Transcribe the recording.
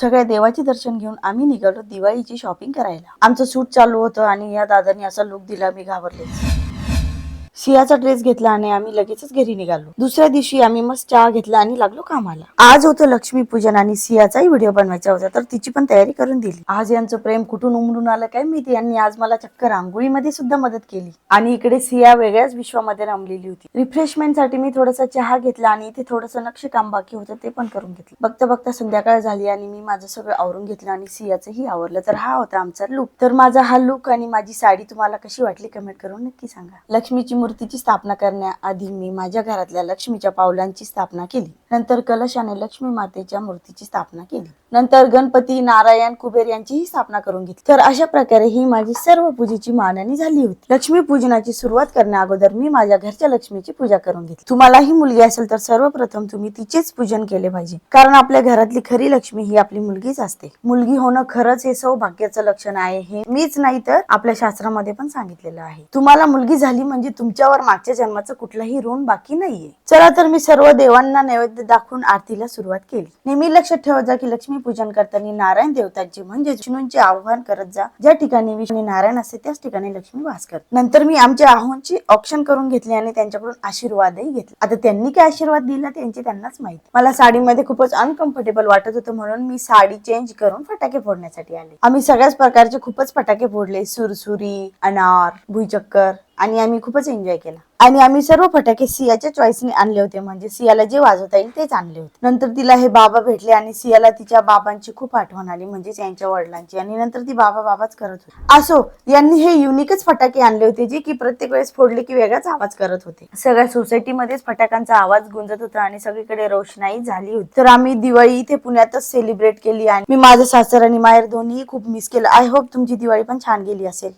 सगळ्या देवाचे दर्शन घेऊन आम्ही निघालो दिवाळीची शॉपिंग करायला. आमचं सूट चालू होतं आणि या दादानी असा लुक दिला मी घाबरले. सियाचा ड्रेस घेतला आणि आम्ही लगेचच घरी निघालो. दुसऱ्या दिवशी आम्ही मस्त चहा घेतला आणि लागलो कामाला. आज होतं लक्ष्मी पूजन आणि सियाचाही व्हिडिओ बनवायचा होता तर तिची पण तयारी करून दिली. आज यांचं प्रेम कुठून उमडून आलं काय माहिती? यांनी आज मला चक्क रांगोळीमध्ये सुद्धा मदत केली. आणि इकडे सिया वेगळ्याच विश्वामध्ये रमलेली होती. रिफ्रेशमेंटसाठी मी थोडासा चहा घेतला आणि इथे थोडंसं नक्षीकाम बाकी होतं ते पण करून घेतलं. बघता बघता संध्याकाळ झाली आणि मी माझं सगळं आवरून घेतलं आणि सियाचंही आवरलं. तर हा होता आमचा लुक तर माझा हा लुक आणि माझी साडी तुम्हाला कशी वाटली कमेंट करून नक्की सांगा. लक्ष्मीची मूर्तीची स्थापना करण्याआधी मी माझ्या घरातल्या लक्ष्मीच्या पावलांची स्थापना केली. नंतर कलशाने लक्ष्मी मातेच्या मूर्तीची स्थापना केली. नंतर गणपती नारायण कुबेर यांचीही स्थापना करून घेतली. तर अशा प्रकारे ही माझी सर्व पूजेची मांडणी झाली होती. लक्ष्मी पूजनाची सुरुवात करण्या अगोदर मी माझ्या घरच्या लक्ष्मीची पूजा करून घेतली. तुम्हालाही मुलगी असेल तर सर्वप्रथम तुम्ही तिचेच पूजन केले पाहिजे. कारण आपल्या घरातली खरी लक्ष्मी ही आपली मुलगीच असते. मुलगी होणं खरंच हे सौभाग्याचं लक्षण आहे हे मीच नाही तर आपल्या शास्त्रामध्ये पण सांगितलेलं आहे. तुम्हाला मुलगी झाली म्हणजे तुमच्यावर मागच्या जन्माचं कुठलाही ऋण बाकी नाहीये. चला तर मी सर्व देवांना नैवेद्य दाखवून आरतीला सुरुवात केली. नेहमी लक्षात ठेवत जा की लक्ष्मी पूजन करताना नारायण देवतांचे म्हणजे विष्णूंचे आव्हान करत जा. ज्या ठिकाणी विष्णू नारायण असते त्याच ठिकाणी लक्ष्मी वास करते. नंतर मी आमच्या आहोंची ऑप्शन करून घेतली आणि त्यांच्याकडून आशीर्वादही घेतला. आता त्यांनी काय आशीर्वाद दिला त्यांची त्यांनाच माहीत. मला साडीमध्ये खूपच अनकम्फर्टेबल वाटत होतं म्हणून मी साडी चेंज करून फटाके फोडण्यासाठी आले. आम्ही सगळ्याच प्रकारचे खूपच फटाके फोडले. सुरसुरी अनार भुईचक्कर आणि आम्ही खूपच एन्जॉय केला. आणि आम्ही सर्व फटाके सियाच्या चॉईसने आणले होते. म्हणजे सियाला जे वाजवता येईल तेच आणले होते. नंतर तिला हे बाबा भेटले आणि सियाला तिच्या बाबांची खूप आठवण आली म्हणजेच यांच्या वडिलांची. आणि नंतर ती बाबा बाबाच करत होती. असो यांनी हे युनिकच फटाके आणले होते जे की प्रत्येक वेळेस फोडले की वेगळाच आवाज करत होते. सगळ्या सोसायटीमध्येच फटाक्यांचा आवाज गुंजत होता आणि सगळीकडे रोषणाई झाली होती. तर आम्ही दिवाळी इथे पुण्यातच सेलिब्रेट केली आणि मी माझं सासर आणि माहेर दोन्ही खूप मिस केलं. आय होप तुमची दिवाळी पण छान गेली असेल.